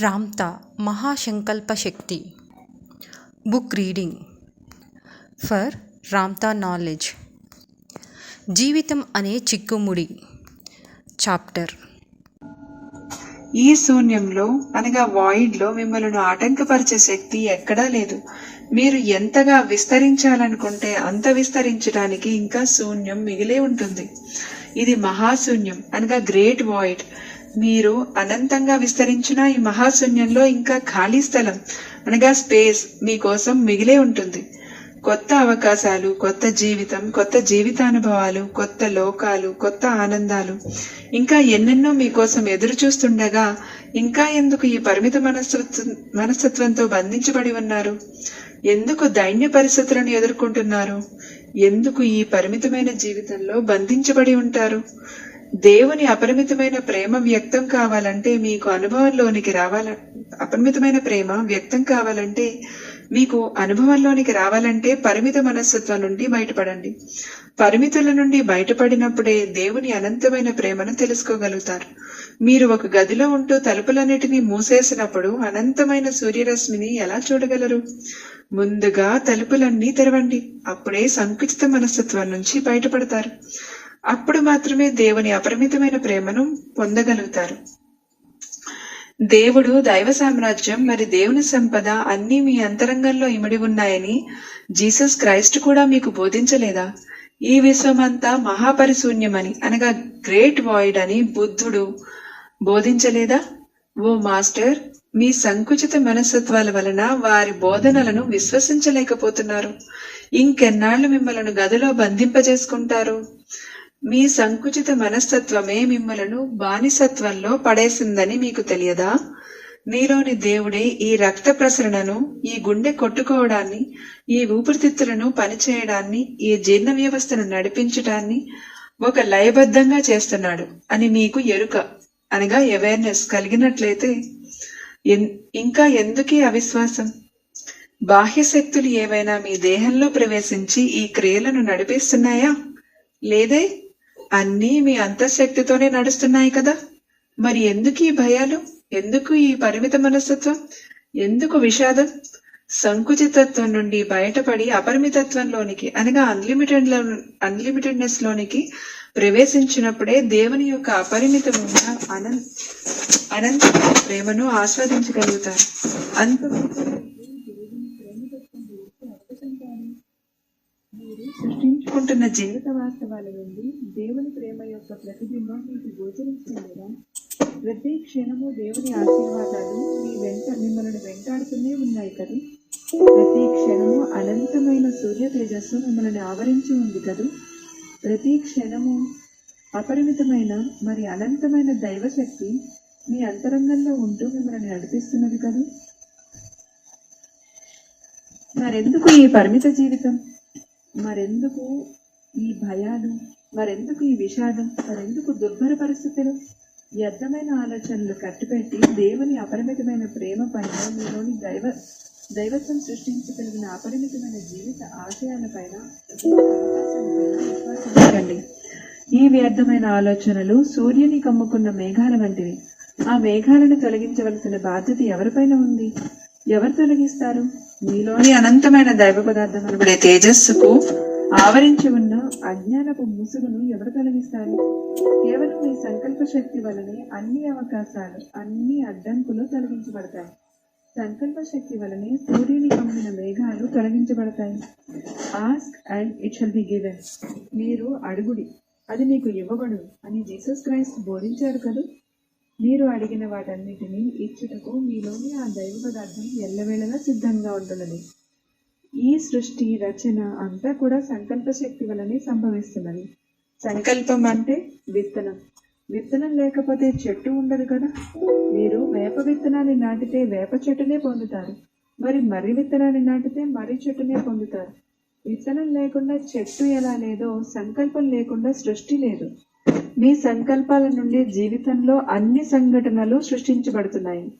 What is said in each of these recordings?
రామ్తా మహాసంకల్ప శక్తి. Book reading. For Ramtha knowledge. జీవితం అనే చిక్కుముడి. చాప్టర్. ఈ శూన్యంలో అనగా వాయిడ్లో మిమ్మల్ని ఆటంకపరిచే శక్తి ఎక్కడా లేదు. మీరు ఎంతగా విస్తరించాలనుకుంటే అంత విస్తరించడానికి ఇంకా శూన్యం మిగిలే ఉంటుంది. ఇది మహాశూన్యం అనగా గ్రేట్ వాయిడ్. మీరు అనంతంగా విస్తరించిన ఈ మహాశూన్యంలో ఇంకా ఖాళీ స్థలం అనగా స్పేస్ మీకోసం మిగిలే ఉంటుంది. కొత్త అవకాశాలు కొత్త జీవితం కొత్త జీవితానుభవాలు కొత్త లోకాలు కొత్త ఆనందాలు ఇంకా ఎన్నెన్నో మీకోసం ఎదురు చూస్తుండగా ఇంకా ఎందుకు ఈ పరిమిత మనస్తత్వ మనస్తత్వంతో బంధించబడి ఉన్నారు? ఎందుకు దైన్య పరిస్థితులను ఎదుర్కొంటున్నారు? ఎందుకు ఈ పరిమితమైన జీవితంలో బంధించబడి ఉంటారు? దేవుని అపరిమితమైన ప్రేమ వ్యక్తం కావాలంటే మీకు అనుభవంలోనికి రావాల అపరిమితమైన ప్రేమ వ్యక్తం కావాలంటే మీకు అనుభవంలోనికి రావాలంటే పరిమిత మనస్తత్వం నుండి బయటపడండి. పరిమితుల నుండి బయటపడినప్పుడే దేవుని అనంతమైన ప్రేమను తెలుసుకోగలుగుతారు. మీరు ఒక గదిలో ఉంటూ తలుపులన్నిటినీ మూసేసినప్పుడు అనంతమైన సూర్యరశ్మిని ఎలా చూడగలరు? ముందుగా తలుపులన్నీ తెరవండి. అప్పుడే సంకుచిత మనస్తత్వం నుంచి బయటపడతారు. అప్పుడు మాత్రమే దేవుని అపరిమితమైన ప్రేమను పొందగలుగుతారు. దేవుడు దైవ సామ్రాజ్యం మరి దేవుని సంపద అన్నీ మీ అంతరంగంలో ఇమిడి ఉన్నాయని జీసస్ క్రైస్ట్ కూడా మీకు బోధించలేదా? ఈ విశ్వమంతా మహాపరిశూన్యమని అనగా గ్రేట్ వాయిడ్ అని బుద్ధుడు బోధించలేదా? ఓ మాస్టర్ మీ సంకుచిత మనస్తత్వాల వలన వారి బోధనలను విశ్వసించలేకపోతున్నారు. ఇంకెన్నాళ్ళు మిమ్మలను గదిలో బంధింపజేసుకుంటారు? మీ సంకుచిత మనస్తత్వమే మిమ్మలను బానిసత్వంలో పడేసిందని మీకు తెలియదా? మీలోని దేవుడే ఈ రక్త ప్రసరణను ఈ గుండె కొట్టుకోవడాన్ని ఈ ఊపిరితిత్తులను పనిచేయడాన్ని ఈ జీర్ణ వ్యవస్థను నడిపించడాన్ని ఒక లయబద్ధంగా చేస్తున్నాడు అని మీకు ఎరుక అనగా అవేర్నెస్ కలిగినట్లయితే ఎన్- ఇంకా ఎందుకీ అవిశ్వాసం? బాహ్య శక్తులు ఏవైనా మీ దేహంలో ప్రవేశించి ఈ క్రియలను నడిపిస్తున్నాయా? లేదే? అన్నీ మీ అంతఃశక్తితోనే నడుస్తున్నాయి కదా? మరి ఎందుకు ఈ భయాలు? ఎందుకు ఈ పరిమిత మనస్తత్వం? ఎందుకు విషాదం? సంకుచితత్వం నుండి బయటపడి అపరిమితత్వంలోనికి అనగా అన్లిమిటెడ్ అన్లిమిటెడ్నెస్ లోనికి ప్రవేశించినప్పుడే దేవుని యొక్క అపరిమితమైన అనంత అనంత ప్రేమను ఆస్వాదించగలుగుతారు. అంత సృష్టించుకుంటున్న జీవిత వాస్తవాల నుండి దేవుని ప్రేమ యొక్క ప్రతిబింబం మీకు గోచరించలేదా? ప్రతి క్షణము దేవుని ఆశీర్వాదాలు మీ వెంట మిమ్మల్ని వెంటాడుతూనే ఉన్నాయి కదా? ప్రతి క్షణము అనంతమైన సూర్య తేజస్సు మిమ్మల్ని ఆవరించి ఉంది కదూ? ప్రతి క్షణము అపరిమితమైన మరి అనంతమైన దైవశక్తి మీ అంతరంగంలో ఉంటూ మిమ్మల్ని నడిపిస్తున్నది కదూ? మరెందుకు ఈ పరిమిత జీవితం? మరెందుకు ఈ భయాలు? మరెందుకు ఈ విషాదం? మరెందుకు దుర్భర పరిస్థితులు? వ్యర్థమైన ఆలోచనలు కట్టిపెట్టి దేవుని అపరిమితమైన ప్రేమ పైన మీలోని దైవ దైవత్వం సృష్టించగలిగిన అపరిమితమైన జీవిత ఆశయాలపైన అవకాశాలపైన ఈ వ్యర్థమైన ఆలోచనలు సూర్యుని కమ్ముకున్న మేఘాల వంటివి. ఆ మేఘాలను తొలగించవలసిన బాధ్యత ఎవరిపైన ఉంది? ఎవరు తొలగిస్తారు? మీలోని అనంతమైన దైవ పదార్థం అనబడే తేజస్సుకు ఆవరించి ఉన్న అజ్ఞానపు ముసుగును ఎవరు తొలగిస్తారు? కేవలం మీ సంకల్ప శక్తి వలనే అన్ని అవకాశాలు అన్ని అడ్డంకులు తొలగించబడతాయి. సంకల్ప శక్తి వలనే సూర్యుని కమ్మిన మేఘాలు తొలగించబడతాయి. Ask and it shall be given మీరు అడుగుడి అది మీకు ఇవ్వబడు అని జీసస్ క్రైస్ట్ బోధించారు కదా? మీరు అడిగిన వాటన్నిటినీ ఇచ్చుటకు మీలోని ఆ దైవ పదార్థం ఎల్లవేళలా సిద్ధంగా ఉంటున్నది. ఈ సృష్టి రచన అంతా కూడా సంకల్ప శక్తి వలనే సంభవిస్తున్నది. సంకల్పం అంటే విత్తనం. విత్తనం లేకపోతే చెట్టు ఉండదు కదా? మీరు వేప విత్తనాన్ని నాటితే వేప చెట్టునే పొందుతారు. మరి మర్రి విత్తనాన్ని నాటితే మర్రి చెట్టునే పొందుతారు. విత్తనం లేకుండా చెట్టు ఎలా లేదో సంకల్పం లేకుండా సృష్టి లేదు. మీ సంకల్పాల నుండి జీవితంలో అన్ని సంఘటనలు సృష్టించబడుతున్నాయి.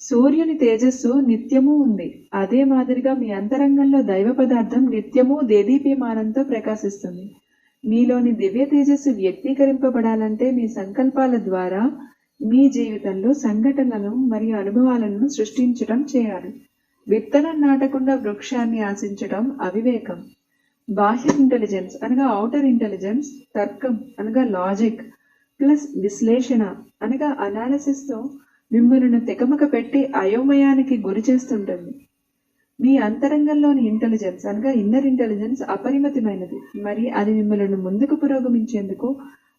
సూర్యుని తేజస్సు నిత్యము ఉంది. అదే మాదిరిగా మీ అంతరంగంలో దైవ పదార్థం నిత్యము దేదీప్యమానంతో ప్రకాశిస్తుంది. మీలోని దివ్య తేజస్సు వ్యక్తీకరింపబడాలంటే మీ సంకల్పాల ద్వారా మీ జీవితంలో సంఘటనలను మరియు అనుభవాలను సృష్టించడం చేయాలి. విత్తనం నాటకుండా వృక్షాన్ని ఆశించడం అవివేకం. బాహ్య ఇంటెలిజెన్స్ అనగా అవుటర్ ఇంటెలిజెన్స్ తర్కం అనగా లాజిక్ ప్లస్ విశ్లేషణ అనగా అనాలిసిస్తో మిమ్మల్ని తెకమక పెట్టి అయోమయానికి గురి చేస్తుంటుంది. మీ అంతరంగంలోని ఇంటెలిజెన్స్ అనగా ఇన్నర్ ఇంటెలిజెన్స్ అపరిమితమైనది. మరి అది మిమ్మల్ని ముందుకు పురోగమించేందుకు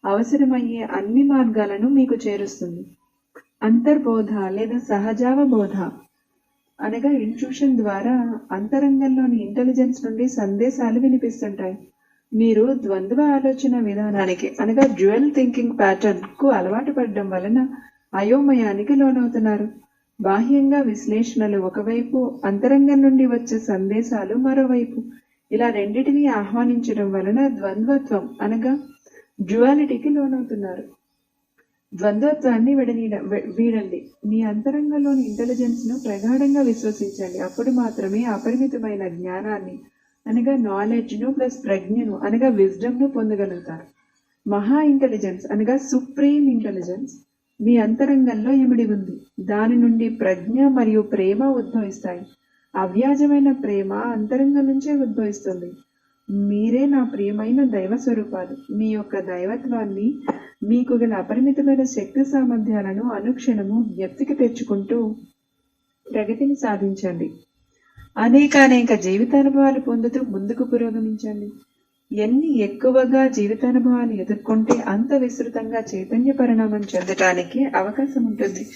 అవసరమయ్యే అన్ని మార్గాలను మీకు చేరుస్తుంది. అంతర్బోధ లేదా సహజావబోధ అనగా ఇంట్యూషన్ ద్వారా అంతరంగంలోని ఇంటెలిజెన్స్ నుండి సందేశాలు వినిపిస్తుంటాయి. మీరు ద్వంద్వ ఆలోచన విధానానికి అనగా జ్యువెల్ థింకింగ్ ప్యాటర్న్కు అలవాటు పడడం వలన అయోమయానికి లోనవుతున్నారు. బాహ్యంగా విశ్లేషణలు ఒకవైపు అంతరంగం నుండి వచ్చే సందేశాలు మరోవైపు. ఇలా రెండిటిని ఆహ్వానించడం వలన ద్వంద్వత్వం అనగా డ్యువాలిటీకి లోనవుతున్నారు. ద్వంద్వత్వాన్ని విడనీడ వీడండి. మీ అంతరంగంలోని ఇంటెలిజెన్స్ను ప్రగాఢంగా విశ్వసించండి. అప్పుడు మాత్రమే అపరిమితమైన జ్ఞానాన్ని అనగా నాలెడ్జ్ను ప్లస్ ప్రజ్ఞను అనగా విజ్డమ్ను పొందగలుగుతారు. మహా ఇంటెలిజెన్స్ అనగా సుప్రీం ఇంటెలిజెన్స్ మీ అంతరంగంలో ఇమిడి ఉంది. దాని నుండి ప్రజ్ఞ మరియు ప్రేమ ఉద్భవిస్తాయి. అవ్యాజమైన ప్రేమ అంతరంగం నుంచే ఉద్భవిస్తుంది. మీరే నా ప్రియమైన దైవ స్వరూపాలు. మీ యొక్క దైవత్వాన్ని మీకు గల అపరిమితమైన శక్తి సామర్థ్యాలను అనుక్షణము వ్యక్తికి తెచ్చుకుంటూ ప్రగతిని సాధించండి. అనేకానేక జీవితానుభవాలు పొందుతూ ముందుకు పురోగమించండి. ఎన్ని ఎక్కువగా జీవితానుభవాన్ని ఎదుర్కొంటే అంత విస్తృతంగా చైతన్య పరిణామం చెందటానికి అవకాశం ఉంటుంది.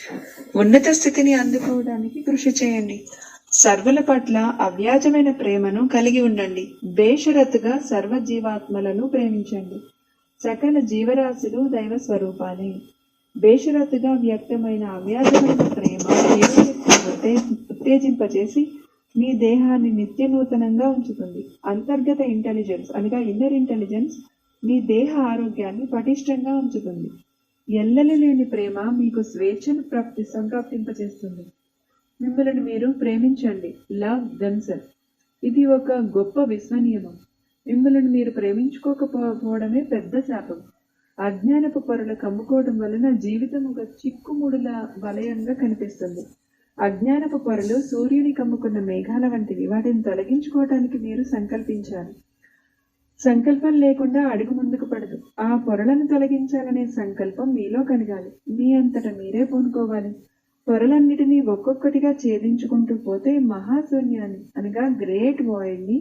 ఉన్నత స్థితిని అందుకోవడానికి కృషి చేయండి. సర్వుల పట్ల అవ్యాజమైన ప్రేమను కలిగి ఉండండి. బేషరతుగా సర్వ జీవాత్మలను ప్రేమించండి. సకల జీవరాశులు దైవ స్వరూపాలే. బేషరతుగా వ్యక్తమైన అవ్యాజమైన ప్రేమ ఉత్తే- ఉత్తేజింపచేసి మీ దేహాన్ని నిత్య నూతనంగా ఉంచుతుంది. అంతర్గత ఇంటెలిజెన్స్ అనగా ఇన్నర్ ఇంటెలిజెన్స్ మీ దేహ ఆరోగ్యాన్ని పటిష్టంగా ఉంచుతుంది. ఎల్లలు లేని ప్రేమ మీకు స్వేచ్ఛను ప్రాప్తి సంప్రాప్తింపచేస్తుంది. మిమ్మల్ని మీరు ప్రేమించండి. లవ్ దెమ్సెల్ ఇది ఒక గొప్ప విశ్వనియమం. మిమ్మల్ని మీరు ప్రేమించుకోకపోవడమే పెద్ద శాపం. అజ్ఞానపు పొరలు కమ్ముకోవడం వలన జీవితం ఒక చిక్కుముడుల వలయంగా కనిపిస్తుంది. అజ్ఞానపు పొరలు సూర్యుని కమ్ముకున్న మేఘాల వంటివి. వాటిని తొలగించుకోవటానికి మీరు సంకల్పించాలి. సంకల్పం లేకుండా అడుగు ముందుకు పడదు. ఆ పొరలను తొలగించాలనే సంకల్పం మీలో కలగాలి. మీ అంతట మీరే పూనుకోవాలి. పొరలన్నిటినీ ఒక్కొక్కటిగా ఛేదించుకుంటూ పోతే మహాశూన్యాన్ని అనగా గ్రేట్ వాయిడ్ని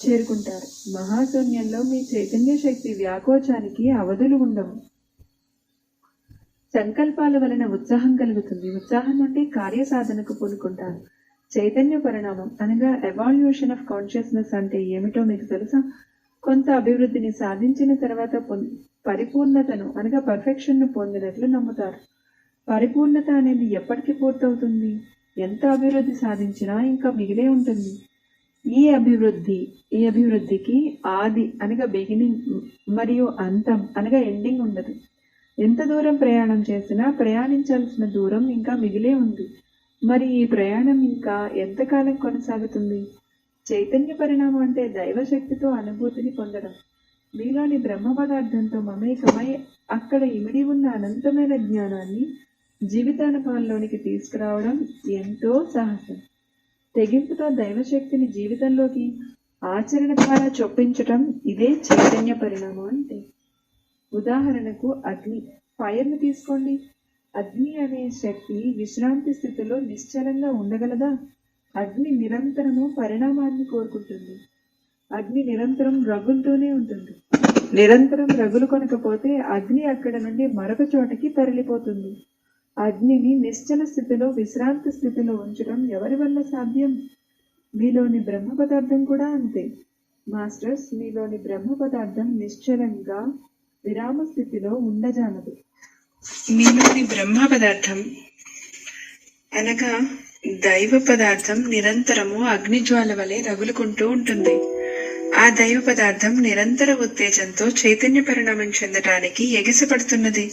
చేరుకుంటారు. మహాశూన్యంలో మీ చైతన్య శక్తి వ్యాకోచానికి అవధులు ఉండవు. సంకల్పాల వలన ఉత్సాహం కలుగుతుంది. ఉత్సాహం నుండి కార్యసాధనకు పూనుకుంటారు. చైతన్య పరిణామం అనగా ఎవాల్యూషన్ ఆఫ్ కాన్షియస్నెస్ అంటే ఏమిటో మీకు తెలుసా? కొంత అభివృద్ధిని సాధించిన తర్వాత పరిపూర్ణతను అనగా పర్ఫెక్షన్ను పొందినట్లు నమ్ముతారు. పరిపూర్ణత అనేది ఎప్పటికి పూర్తవుతుంది. ఎంత అభివృద్ధి సాధించినా ఇంకా మిగిలే ఉంటుంది. ఈ అభివృద్ధి ఈ అభివృద్ధికి ఆది అనగా బిగినింగ్ మరియు అంతం అనగా ఎండింగ్ ఉండదు. ఎంత దూరం ప్రయాణం చేసినా ప్రయాణించాల్సిన దూరం ఇంకా మిగిలే ఉంది. మరి ఈ ప్రయాణం ఇంకా ఎంతకాలం కొనసాగుతుంది? చైతన్య పరిణామం అంటే దైవశక్తితో అనుభూతిని పొందడం. మీలోని బ్రహ్మ పదార్థంతో మమేకమై అక్కడ ఇమిడి ఉన్న అనంతమైన జ్ఞానాన్ని జీవితానుభవంలోనికి తీసుకురావడం ఎంతో సాహసం. తెగింపుతో దైవశక్తిని జీవితంలోకి ఆచరణ ద్వారా చొప్పించటం ఇదే చైతన్య పరిణామం అంటే. ఉదాహరణకు అగ్ని. ఫైర్ను తీసుకోండి. అగ్ని అనే శక్తి విశ్రాంతి స్థితిలో నిశ్చలంగా ఉండగలదా? అగ్ని నిరంతరము పరిణామాన్ని కోరుకుంటుంది. అగ్ని నిరంతరం రగులుతూనే ఉంటుంది. నిరంతరం రగులు కొనకపోతే అగ్ని అక్కడ నుండి మరొక చోటకి తరలిపోతుంది. అగ్నిని నిశ్చల స్థితిలో విశ్రాంతి స్థితిలో ఉంచడం ఎవరి వల్ల సాధ్యం? మీలోని బ్రహ్మ పదార్థం కూడా అంతే. మాస్టర్స్ మీలోని బ్రహ్మ పదార్థం నిశ్చలంగా విరామ స్థితిలో ఉండజానదు మీలోని బ్రహ్మ పదార్థం అనగా దైవ పదార్థం నిరంతరము అగ్నిజ్వాల వలె రగులుకుంటూ ఉంటుంది. ఆ దైవ పదార్థం నిరంతర ఉత్తేజంతో చైతన్య పరిణామం చెందటానికి ఎగిసపడుతున్నది.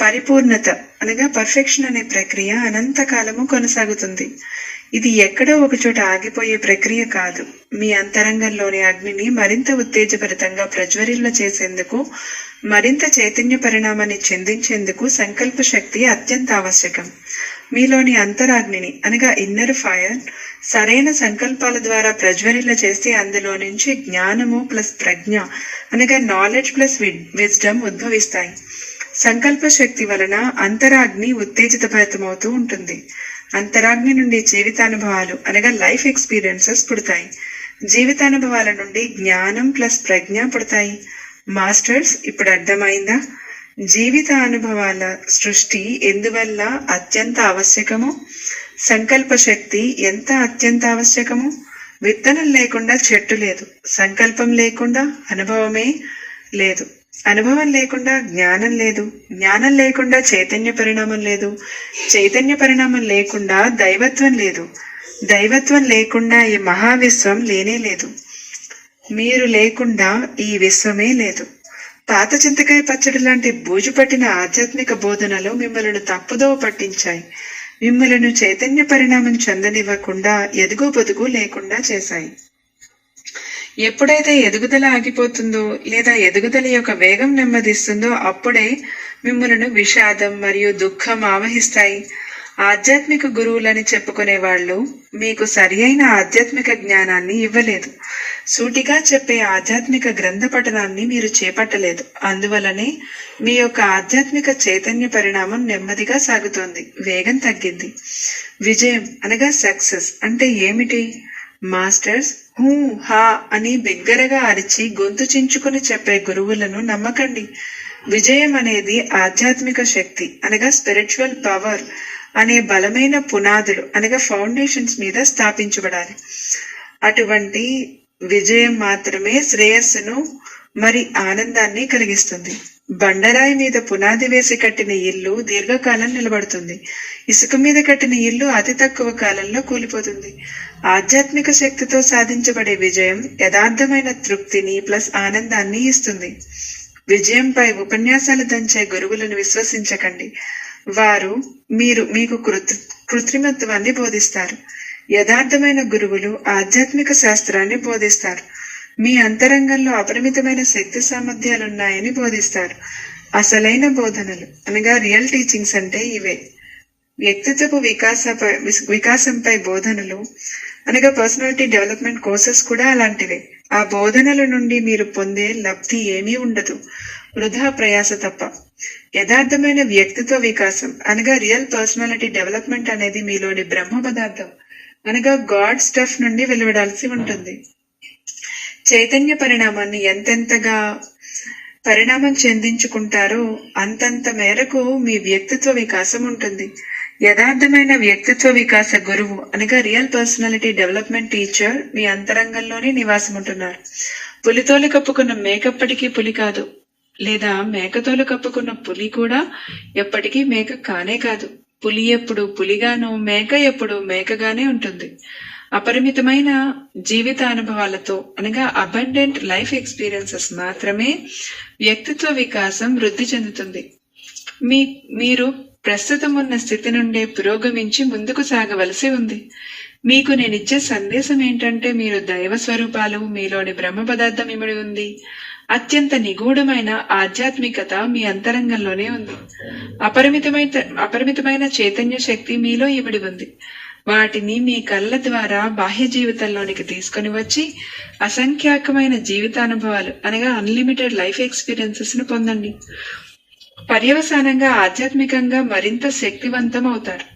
పరిపూర్ణత అనగా పర్ఫెక్షన్ అనే ప్రక్రియ అనంతకాలము కొనసాగుతుంది. ఇది ఎక్కడో ఒక చోట ఆగిపోయే ప్రక్రియ కాదు. మీ అంతరంగంలోని అగ్నిని మరింత ఉత్తేజభరితంగా ప్రజ్వరిల్ల చేసేందుకు మరింత చైతన్య పరిణామాన్ని చెందించేందుకు సంకల్ప శక్తి అత్యంత ఆవశ్యకం. మీలోని అంతరాగ్నిని అనగా ఇన్నర్ ఫైర్ సరైన సంకల్పాల ద్వారా ప్రజ్వరిల్ల చేస్తే అందులో నుంచి జ్ఞానము ప్లస్ ప్రజ్ఞ అనగా నాలెడ్జ్ ప్లస్ విజ్డమ్ ఉద్భవిస్తాయి. సంకల్ప శక్తి వలన అంతరాగ్ని ఉత్తేజితభరితమవుతూ ఉంటుంది. అంతరాగ్ని నుండి జీవితానుభవాలు అనగా లైఫ్ ఎక్స్పీరియన్సెస్ పుడతాయి. జీవితానుభవాల నుండి జ్ఞానం ప్లస్ ప్రజ్ఞ పుడతాయి. మాస్టర్స్ ఇప్పుడు అర్థమైందా? జీవిత అనుభవాల సృష్టి ఎందువల్ల అత్యంత ఆవశ్యకము? సంకల్ప శక్తి ఎంత అత్యంత ఆవశ్యకము? విత్తనం లేకుండా చెట్టు లేదు. సంకల్పం లేకుండా అనుభవమే లేదు. అనుభవం లేకుండా జ్ఞానం లేదు జ్ఞానం లేకుండా చైతన్య పరిణామం లేదు చైతన్య పరిణామం లేకుండా దైవత్వం లేదు దైవత్వం లేకుండా ఈ మహావిశ్వం లేనే లేదు. మీరు లేకుండా ఈ విశ్వమే లేదు. పాత చింతకాయ పచ్చడి లాంటి బూజు పట్టిన ఆధ్యాత్మిక బోధనలు మిమ్మల్ని తప్పుదోవ పట్టించాయి. మిమ్మలను చైతన్య పరిణామం చెందనివ్వకుండా ఎదుగు బొదుగు లేకుండా చేశాయి. ఎప్పుడైతే ఎదుగుదల ఆగిపోతుందో లేదా ఎదుగుదల యొక్క వేగం నెమ్మదిస్తుందో అప్పుడే మిమ్మలను విషాదం మరియు దుఃఖం ఆవహిస్తాయి. ఆధ్యాత్మిక గురువులని చెప్పుకునే వాళ్ళు మీకు సరి అయిన ఆధ్యాత్మిక జ్ఞానాన్ని ఇవ్వలేదు. సూటిగా చెప్పే ఆధ్యాత్మిక గ్రంథ పఠనాన్ని మీరు చేపట్టలేదు. అందువలనే మీ యొక్క ఆధ్యాత్మిక చైతన్య పరిణామం నెమ్మదిగా సాగుతోంది. వేగం తగ్గింది. విజయం అనగా సక్సెస్ అంటే ఏమిటి? మాస్టర్స్ హూ హా అని బిగ్గరగా అరిచి గొంతు చించుకుని చెప్పే గురువులను నమ్మకండి. విజయం అనేది ఆధ్యాత్మిక శక్తి అనగా స్పిరిచువల్ పవర్ అనే బలమైన పునాదులు అనగా ఫౌండేషన్స్ మీద స్థాపించబడాలి. అటువంటి విజయం మాత్రమే శ్రేయస్సును మరి ఆనందాన్ని కలిగిస్తుంది. బండరాయి మీద పునాది వేసి కట్టిన ఇల్లు దీర్ఘకాలం నిలబడుతుంది. ఇసుక మీద కట్టిన ఇల్లు అతి తక్కువ కాలంలో కూలిపోతుంది. ఆధ్యాత్మిక శక్తితో సాధించబడే విజయం యథార్థమైన తృప్తిని ప్లస్ ఆనందాన్ని ఇస్తుంది. విజయంపై ఉపన్యాసాలు దంచే గురువులను విశ్వసించకండి. వారు మీరు మీకు కృత్ కృత్రిమత్వాన్ని బోధిస్తారు. యథార్థమైన గురువులు ఆధ్యాత్మిక శాస్త్రాన్ని బోధిస్తారు. మీ అంతరంగంలో అపరిమితమైన శక్తి సామర్థ్యాలున్నాయని బోధిస్తారు. అసలైన బోధనలు అనగా రియల్ టీచింగ్స్ అంటే ఇవే. వ్యక్తిత్వపు వికాసపై వికాసంపై బోధనలు అనగా పర్సనాలిటీ డెవలప్మెంట్ కోర్సెస్ కూడా అలాంటివే. ఆ బోధనల నుండి మీరు పొందే లబ్ధి ఏమీ ఉండదు. వృధా ప్రయాస తప్ప. యథార్థమైన వ్యక్తిత్వ వికాసం అనగా రియల్ పర్సనాలిటీ డెవలప్మెంట్ అనేది మీలోని బ్రహ్మ పదార్థం అనగా గాడ్ స్టఫ్ నుండి వెలువడాల్సి ఉంటుంది. చైతన్య పరిణామాన్ని ఎంతెంతగా పరిణామం చెందించుకుంటారో అంతంత మేరకు మీ వ్యక్తిత్వ వికాసం ఉంటుంది. యథార్థమైన వ్యక్తిత్వ వికాస గురువు అనగా రియల్ పర్సనాలిటీ డెవలప్మెంట్ టీచర్ మీ అంతరంగంలోనే నివాసం ఉంటున్నారు పులితోలు కప్పుకున్న మేకప్పటికీ పులి కాదు. లేదా మేకతోలు కప్పుకున్న పులి కూడా ఎప్పటికీ మేక కానే కాదు. పులి ఎప్పుడు పులిగాను మేక ఎప్పుడు మేకగానే ఉంటుంది. అపరిమితమైన జీవిత అనుభవాలతో అనగా అబండెంట్ లైఫ్ ఎక్స్పీరియన్సెస్ మాత్రమే వ్యక్తిత్వ వికాసం వృద్ధి చెందుతుంది. మీ మీరు ప్రస్తుతం ఉన్న స్థితి నుండే పురోగమించి ముందుకు సాగవలసి ఉంది. మీకు నేనిచ్చే సందేశం ఏంటంటే మీరు దైవ స్వరూపాలు మీలోని బ్రహ్మ పదార్థం ఇమిడి ఉంది. అత్యంత నిగూఢమైన ఆధ్యాత్మికత మీ అంతరంగంలోనే ఉంది. అపరిమితమైన అపరిమితమైన చైతన్య శక్తి మీలో ఇమిడి ఉంది. వాటిని మీ కళ్ళ ద్వారా బాహ్య జీవితంలోనికి తీసుకొని వచ్చి అసంఖ్యాకమైన జీవితానుభవాలు అనగా అన్లిమిటెడ్ లైఫ్ ఎక్స్పీరియన్సెస్ను పొందండి. పర్యవసానంగా ఆధ్యాత్మికంగా మరింత శక్తివంతం అవుతారు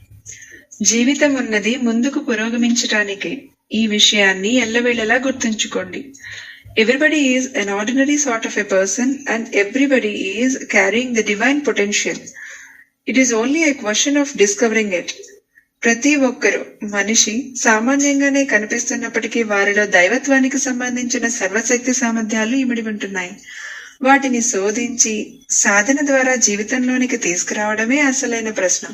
జీవితం ఉన్నది ముందుకు పురోగమించటానికే. ఈ విషయాన్ని ఎల్లవేళలా గుర్తుంచుకోండి. Everybody is an ordinary sort of a person and everybody is carrying the divine potential it is only a question of discovering it ప్రతి ఒక్కరూ మనిషి సామాన్యంగానే కనిపిస్తున్నప్పటికీ వారిలో దైవత్వానికి సంబంధించిన సర్వశక్తి సామర్థ్యాలు ఇమిడి ఉంటున్నాయి. వాటిని శోధించి సాధన ద్వారా జీవితంలోనికి తీసుకురావడమే అసలైన ప్రశ్న.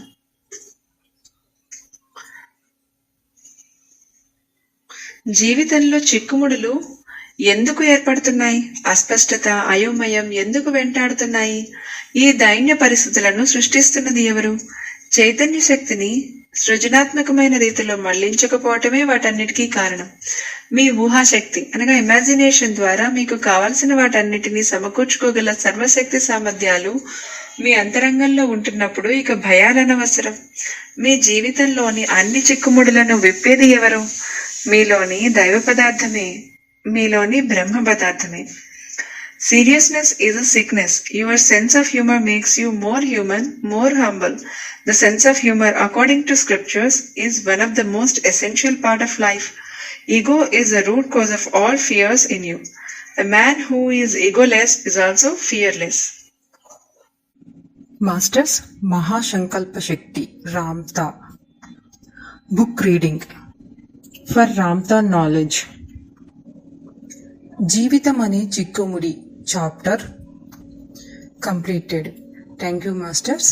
జీవితంలో చిక్కుముడులు ఎందుకు ఏర్పడుతున్నాయి? అస్పష్టత అయోమయం ఎందుకు వెంటాడుతున్నాయి? ఈ దైన్య పరిస్థితులను సృష్టిస్తున్నది ఎవరు? చైతన్య శక్తిని సృజనాత్మకమైన రీతిలో మళ్ళించకపోవటమే వాటన్నిటికీ కారణం. మీ ఊహాశక్తి అనగా ఇమాజినేషన్ ద్వారా మీకు కావలసిన వాటన్నిటినీ సమకూర్చుకోగల సర్వశక్తి సామర్థ్యాలు మీ అంతరంగంలో ఉంటున్నప్పుడు ఇక భయాలనవసరం మీ జీవితంలోని అన్ని చిక్కుముడులను విప్పేది ఎవరు? మీలోని దైవ పదార్థమే మీలోని బ్రహ్మ పదార్థమే. Seriousness is a sickness. Your sense of humor makes you more human, more humble. The sense of humor, according to scriptures, is one of the most essential part of life. Ego is the root cause of all fears in you. A man who is egoless is also fearless. Masters మహాసంకల్ప Shakti Ramtha book reading for Ramtha knowledge జీవితం అనే చిక్కుముడి chapter completed thank you masters